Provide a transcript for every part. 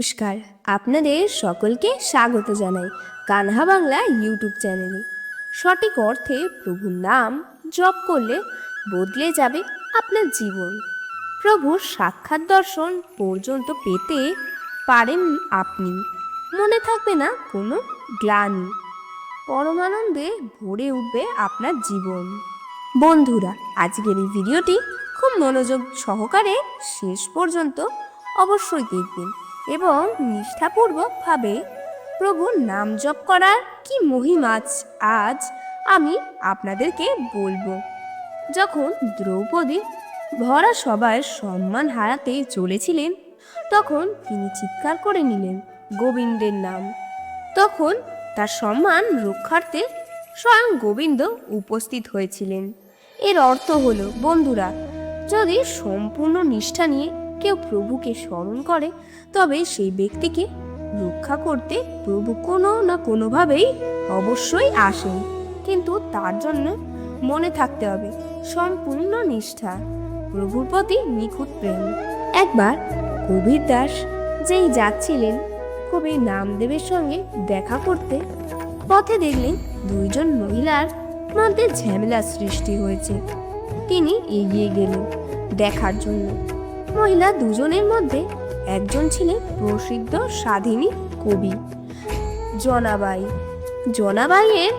নমস্কার। আপনাদের সকলকে স্বাগত জানাই কানহা বাংলা ইউটিউব চ্যানেলে। সঠিক অর্থে প্রভুর নাম জপ করলে বদলে যাবে আপনার জীবন। প্রভুর সাক্ষাৎ দর্শন পর্যন্ত পেতে পারেন আপনি। মনে থাকবে না কোনো গ্লানি। পরমানন্দে ভরে উঠবে আপনার জীবন। বন্ধুরা, আজকের এই ভিডিওটি খুব মনোযোগ সহকারে শেষ পর্যন্ত অবশ্যই দেখবেন। এবং নিষ্ঠাপূর্বকভাবে প্রভুর নাম জপ করার কি মহিমা আজ- আমি আপনাদেরকে বলব। যখন দ্রৌপদী ভরা সবাই সম্মান হারাতে চলেছিলেন, তখন তিনি চিৎকার করে নিলেন, গোবিন্দের নাম। তখন তার সম্মান রক্ষার্থে স্বয়ং গোবিন্দ উপস্থিত হয়েছিলেন। এর অর্থ হলো, বন্ধুরা, যদি সম্পূর্ণ নিষ্ঠা নিয়ে কেউ প্রভুকে স্মরণ করে, তবে সেই ব্যক্তিকে রক্ষা করতে প্রভু কোনো না কোনোভাবেই অবশ্যই আসেন। কিন্তু তার জন্য মনে থাকতে হবে, সম্পূর্ণ নিষ্ঠা, প্রভুর প্রতি নিখুঁত প্রেম। একবার কবির দাস যেই যাচ্ছিলেন, কবি নামদেবের সঙ্গে দেখা করতে, পথে দেখলেন দুইজন মহিলার মধ্যে ঝামেলা সৃষ্টি হয়েছে। তিনি এগিয়ে গেলেন দেখার জন্য। মহিলা দুজনের মধ্যে একজন ছিলেন প্রসিদ্ধ স্বাধীনী কবি। জনাবাই। জনাবাইয়ের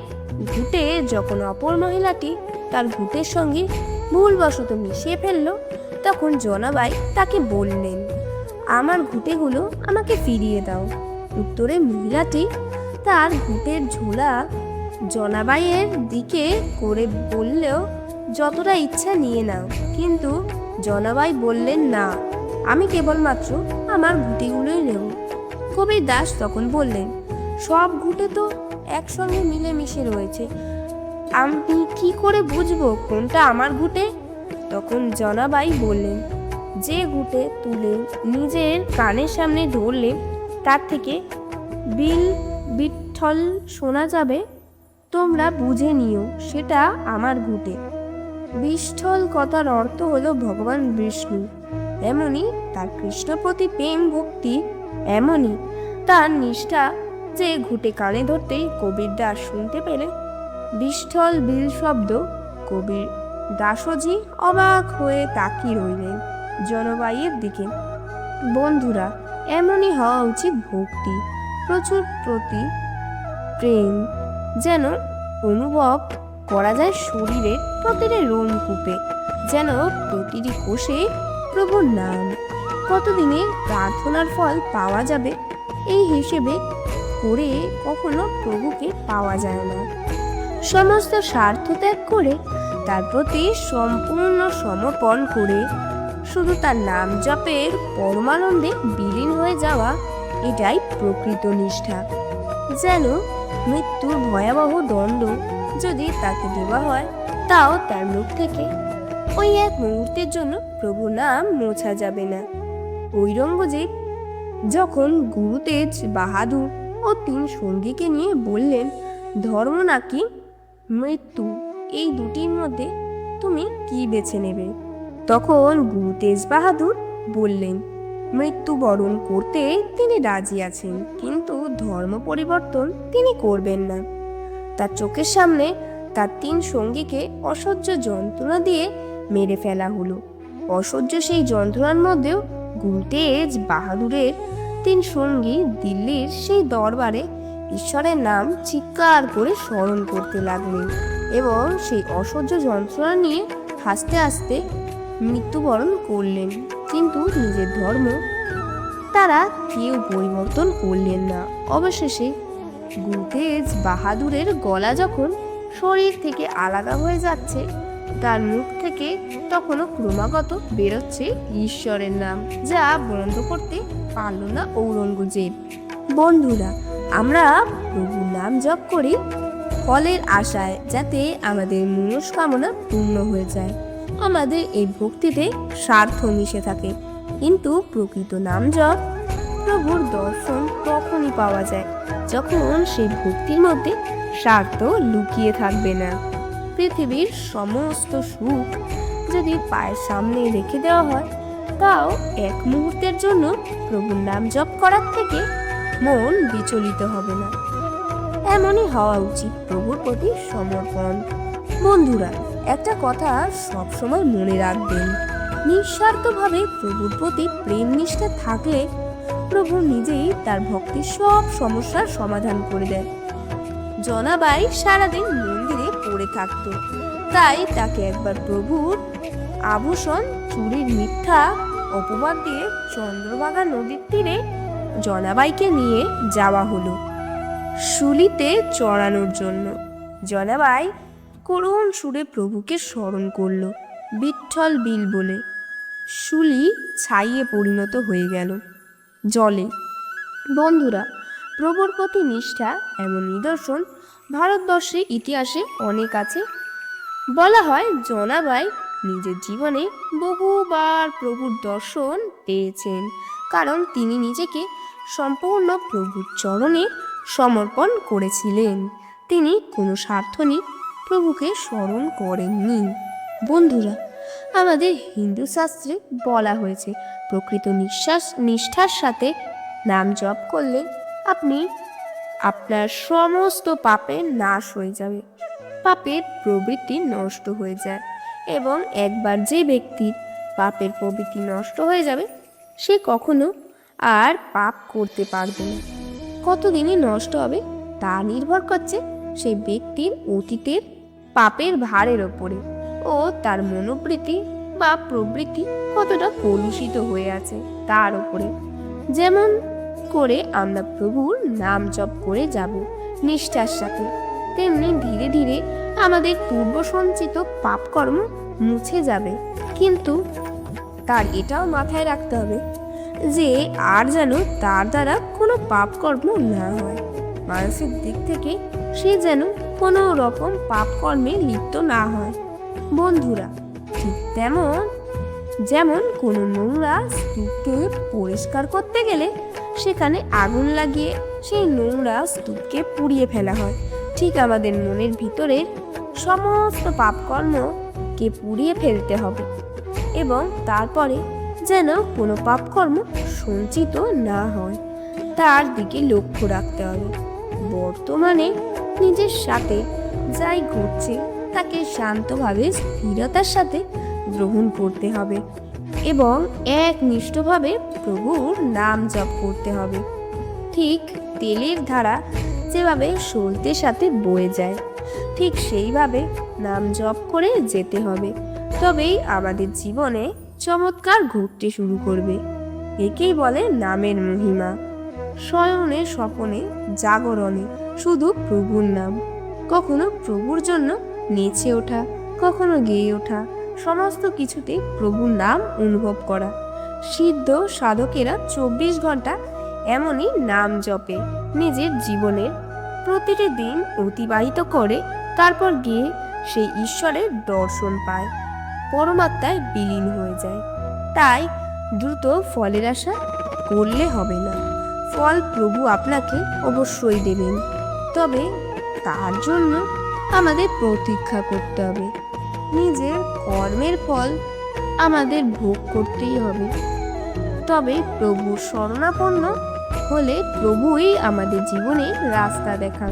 ঘুটে যখন অপর মহিলাটি তার ঘুটের সঙ্গে ভুলবশত মিশিয়ে ফেলল, তখন জনাবাই তাকে বললেন, আমার ঘুটেগুলো আমাকে ফিরিয়ে দাও। উত্তরে মহিলাটি তার ঘুটের ঝোলা জনাবাইয়ের দিকে করে বললেও, যতটা ইচ্ছা নিয়ে নাও। কিন্তু জনাবাই বললেন, না, আমি কেবলমাত্র আমার ঘুটিগুলোই নেব। কবির দাস তখন বললেন, সব ঘুটে তো একসঙ্গে মিলেমিশে রয়েছে। আমি কি করে বুঝব কোনটা আমার ঘুটে তখন জনাবাই বললেন, যে ঘুটে তুলে নিজের কানের সামনে ধরলে তার থেকে বিল বিঠল শোনা যাবে। তোমরা বুঝে নিও, সেটা আমার ঘুটে বিষ্ঠল কথার অর্থ হলো ভগবান বিষ্ণু। এমনই তার কৃষ্ণ প্রতি প্রেম ভক্তি, এমনই তার নিষ্ঠা যে ঘুটে কানে ধরতেই কবির দাস শুনতে পেলে। বিষ্ঠল বিল শব্দ, কবির দাসজি অবাক হয়ে তাকিয়ে রইলেন জনবাইয়ের দিকে। বন্ধুরা, এমনই হওয়া উচিত ভক্তি, প্রচুর প্রতি প্রেম যেন অনুভব করা যায় শরীরের প্রতিটি রোমকূপে যেন প্রতিটি কোষে প্রভুর নাম। কতদিনে প্রার্থনার ফল পাওয়া যাবে, এই হিসেবে করে কখনো প্রভুকে পাওয়া যায় না। সমস্ত স্বার্থ ত্যাগ করে তার প্রতি সম্পূর্ণ সমর্পণ করে, শুধু তার নাম জপের পরমানন্দে বিলীন হয়ে যাওয়া এটাই প্রকৃত নিষ্ঠা। যেন মৃত্যুর ভয়াবহ দণ্ড যদি তাকে দেওয়া হয় তাও তার মুখ থেকে। ওই এক মুহূর্তের জন্য প্রভু নাম মোছা যাবে না। ঔরঙ্গজেব যখন গুরুতেজ বাহাদুর ও তিন সঙ্গীকে নিয়ে বললেন, ধর্ম নাকি মৃত্যু? এই দুটির মধ্যে তুমি কি বেছে নেবে? তখন গুরু তেজ বাহাদুর বললেন মৃত্যুবরণ করতে তিনি রাজি আছেন, কিন্তু ধর্ম পরিবর্তন তিনি করবেন না। তার চোখের সামনে তার তিন সঙ্গীকে অসহ্য যন্ত্রণা দিয়ে মেরে ফেলা হলো। অসহ্য সেই যন্ত্রণার মধ্যেও গুলতেজ বাহাদুরের তিন সঙ্গী দিল্লির সেই দরবারে ঈশ্বরের নাম চিৎকার করে স্মরণ করতে লাগলেন এবং সেই অসহ্য যন্ত্রণা নিয়ে হাসতে হাসতে মৃত্যুবরণ করলেন। কিন্তু নিজের ধর্ম তারা কেউ পরিবর্তন করলেন না। অবশেষে গুলতেজ বাহাদুরের গলা যখন শরীর থেকে আলাদা হয়ে যাচ্ছে। তার মুখ থেকে তখনও ক্রমাগত বেরোচ্ছে ঈশ্বরের নাম, যা বন্ধ করতে পারল না ঔরঙ্গজেব। বন্ধুরা, আমরা প্রভুর নাম জপ করি ফলের আশায়, যাতে আমাদের মনস্কামনা পূর্ণ হয়ে যায়। আমাদের এই ভক্তিতে স্বার্থ মিশে থাকে। কিন্তু প্রকৃত নাম জপ প্রভুর দর্শন তখনই পাওয়া যায়, যখন সেই ভক্তির মধ্যে স্বার্থ লুকিয়ে থাকবে না। পৃথিবীর সমস্ত সুখ যদি পায়ের সামনে রেখে দেওয়া হয়, তাও এক মুহূর্তের জন্য প্রভুর নাম জপ করার থেকে মন বিচলিত হবে না। এমনই হওয়া উচিত প্রভুর প্রতি সমর্পণ। বন্ধুরা, একটা কথা সবসময় মনে রাখবেন, নিঃস্বার্থভাবে প্রভুর প্রতি প্রেম নিষ্ঠা থাকলে প্রভু নিজেই তার ভক্তির সব সমস্যার সমাধান করে দেন। জনাবাই সারাদিন মন্দিরে পড়ে থাকত। তাই তাকে একবার প্রভুর আভূষণ, চুরির মিথ্যা, অপবাদ দিয়ে চন্দ্রভাগা নদীর তীরে জনাবাইকে নিয়ে যাওয়া হলো শুলিতে চড়ানোর জন্য। জনাবাই করুণ সুরে প্রভুকে স্মরণ করল বিঠল বিল বলে। শুলি ছাইয়ে পরিণত হয়ে গেল। জলে, বন্ধুরা প্রভুর প্রতি নিষ্ঠা এমন নিদর্শন ভারতবর্ষের ইতিহাসে অনেক আছে। বলা হয়, জনাবাই নিজের জীবনে বহুবার প্রভুর দর্শন পেয়েছেন, কারণ তিনি নিজেকে সম্পূর্ণ প্রভুর চরণে সমর্পণ করেছিলেন। তিনি কোনো স্বার্থ নিয়ে প্রভুকে স্মরণ করেননি। বন্ধুরা, আমাদের হিন্দু শাস্ত্রে বলা হয়েছে, প্রকৃত নিঃশ্বাস নিষ্ঠার সাথে নাম জপ করলে আপনি, আপনার সমস্ত পাপের নাশ হয়ে যাবে। পাপের প্রবৃত্তি নষ্ট হয়ে যায় এবং একবার যে ব্যক্তির পাপের প্রবৃত্তি নষ্ট হয়ে যাবে, সে কখনো আর পাপ করতে পারবে না। কতদিনই নষ্ট হবে, তা নির্ভর করছে সেই ব্যক্তির অতীতের পাপের ভারের ওপরে ও তার মনোবৃত্তি বা প্রবৃত্তি কতটা কলুষিত হয়ে আছে তার ওপরে। যেমন করে আমরা প্রভুর নাম জপ করে যাব নিষ্ঠার সাথে। তেমনি ধীরে ধীরে আমাদের পূর্ব সঞ্চিত পাপকর্ম মুছে যাবে। কিন্তু তার এটাও মাথায় রাখতে হবে যে আর যেন তার দ্বারা কোনো পাপকর্ম না হয়। মানসিক দিক থেকে সে যেন কোনো রকম পাপকর্মে লিপ্ত না হয়। বন্ধুরা, ঠিক তেমন, যেমন কোনো নোংরা স্তূপকে পরিষ্কার করতে গেলে সেখানে আগুন লাগিয়ে সেই নোংরা স্তূপকে পুড়িয়ে ফেলা হয়। ঠিক আমাদের মনের ভিতরের সমস্ত পাপকর্মকে পুড়িয়ে ফেলতে হবে এবং তারপরে যেন কোনো পাপকর্ম সঞ্চিত না হয়। তার দিকে লক্ষ্য রাখতে হবে। বর্তমানে নিজের সাথে যাই ঘটছে, তাকে শান্তভাবে স্থিরতার সাথে গ্রহণ করতে হবে। এবং একনিষ্ঠভাবে প্রভুর নাম জপ করতে হবে। ঠিক তেলের ধারা যেভাবে সলতের সাথে বয়ে যায়, ঠিক সেইভাবে নাম জপ করে যেতে হবে। তবেই আমাদের জীবনে চমৎকার ঘটতে শুরু করবে। একেই বলে নামের মহিমা। শয়নে স্বপনে, জাগরণে শুধু প্রভুর নাম। কখনো প্রভুর জন্য নেচে ওঠা, কখনো গেয়ে ওঠা। সমস্ত কিছুতে প্রভুর নাম অনুভব করা। সিদ্ধ সাধকেরা চব্বিশ ঘণ্টা এমনই নাম জপে নিজের জীবনের। প্রতিটি দিন অতিবাহিত করে, তারপর গিয়ে সেই ঈশ্বরের দর্শন পায়। পরমাত্মায় বিলীন হয়ে যায়। তাই দ্রুত ফলের আশা করলে হবে না। ফল প্রভু আপনাকে অবশ্যই দেবেন। তবে তার জন্য আমাদের প্রতীক্ষা করতে হবে। নিজের কর্মের ফল আমাদের ভোগ করতেই হবে। তবে প্রভু শরণাপন্ন হলে প্রভুই আমাদের জীবনে রাস্তা দেখান।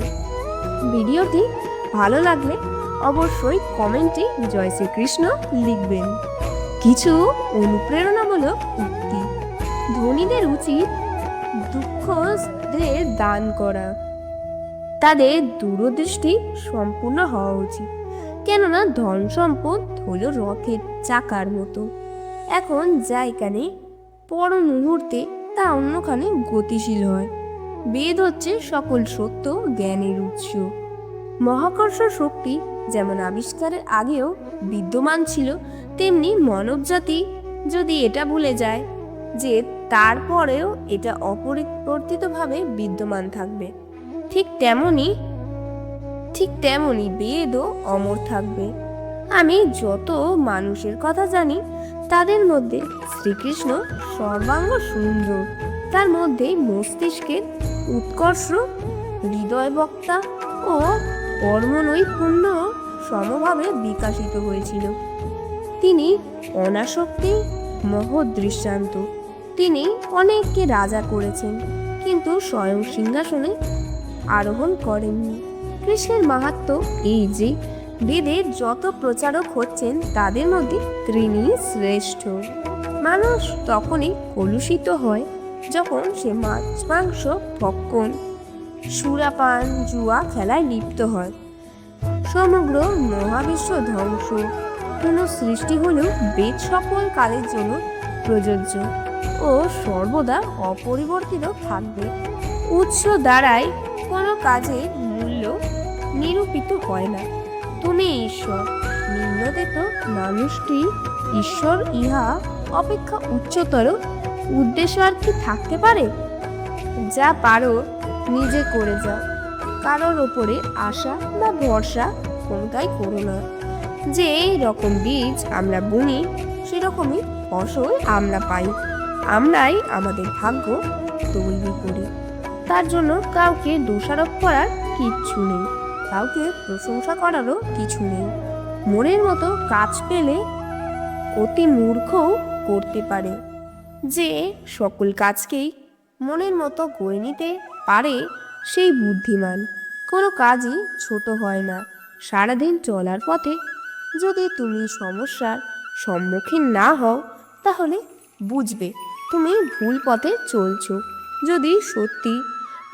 ভিডিওটি ভালো লাগলে অবশ্যই কমেন্টে জয় শ্রীকৃষ্ণ লিখবেন। কিছু অনুপ্রেরণামূলক উক্তি। ধনীদের উচিত দুঃখদের দান করা। তাদের দূরদৃষ্টি সম্পূর্ণ হওয়া উচিত। কেননা ধন সম্পদ হলো রথের চাকার মতো। এখন যা এখানে পর মুহূর্তে তা অন্যখানে গতিশীল হয়। বেদ হচ্ছে সকল সত্য জ্ঞানের উৎস। মহাকর্ষ শক্তি যেমন আবিষ্কারের আগেও বিদ্যমান ছিল, তেমনি মানবজাতি যদি এটা ভুলে যায় যে তারপরেও এটা অপরিবর্তিতভাবে বিদ্যমান থাকবে। ঠিক তেমনই ঠিক তেমনই বেদও অমর থাকবে। আমি যত মানুষের কথা জানি, তাদের মধ্যে শ্রীকৃষ্ণ সর্বাঙ্গ সুন্দর। তার মধ্যে মস্তিষ্কের উৎকর্ষ হৃদয় বক্তা ও কর্মনৈপুণ্য সমভাবে বিকাশিত হয়েছিল। তিনি অনাসক্তি মহৎ দৃষ্টান্ত তিনি অনেককে রাজা করেছেন, কিন্তু স্বয়ং সিংহাসনে আরোহণ করেননি। কৃষ্ণের মাহাত্ম এই যে, বেদের যত প্রচারক হচ্ছেন, তাদের মধ্যে তিনি শ্রেষ্ঠ। মানুষ তখনই কলুষিত হয়, যখন সে মাছ, মাংস ভক্ষণ, সুরাপান, জুয়া খেলায় লিপ্ত হয়। সমগ্র মহাবিশ্ব ধ্বংস। কোনো সৃষ্টি হলেও বেদ সকল কালের জন্য প্রযোজ্য ও সর্বদা অপরিবর্তিত থাকবে। উৎস দ্বারাই কোনো কাজের মূল্য নিরূপিত হয় না। তুমি ঈশ্বর। নিম্নদেত মানুষটি ঈশ্বর ইহা অপেক্ষা উচ্চতর। উদ্দেশ্য আর কি থাকতে পারে? যা পারো, নিজে করে যাও। কারোর ওপরে আশা বা ভরসা কোনটাই করো না। যে এই রকম বীজ আমরা বুনি, সেরকমই ফসল আমরা পাই। আমরাই আমাদের ভাগ্য তৈরি করি। তার জন্য কাউকে দোষারোপ করার কিচ্ছু নেই। কাউকে প্রশংসা করারও কিছু নেই। মনের মতো কাজ পেলে অতি মূর্খও করতে পারে। যে সকল কাজকেই মনের মতো করে নিতে পারে, সেই বুদ্ধিমান। কোনো কাজই ছোট হয় না। সারাদিন চলার পথে যদি তুমি সমস্যার সম্মুখীন না হও, তাহলে বুঝবে তুমি ভুল পথে চলছো। যদি সত্যি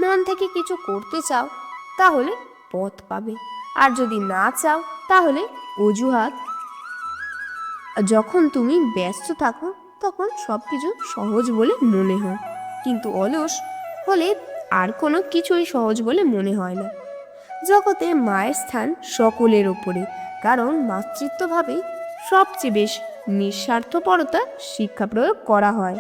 মন থেকে কিছু করতে চাও তাহলে পথ পাবে। আর যদি না চাও, তাহলে অজুহাত। যখন তুমি ব্যস্ত থাকো, তখন সব কিছু সহজ বলে মনে হয়। কিন্তু অলস হলে আর কোনো কিছুই সহজ বলে মনে হয় না। জগতে মায়ের স্থান সকলের ওপরে, কারণ মাতৃত্বভাবেই সবচেয়ে বেশ নিঃস্বার্থপরতা শিক্ষা প্রয়োগ করা হয়।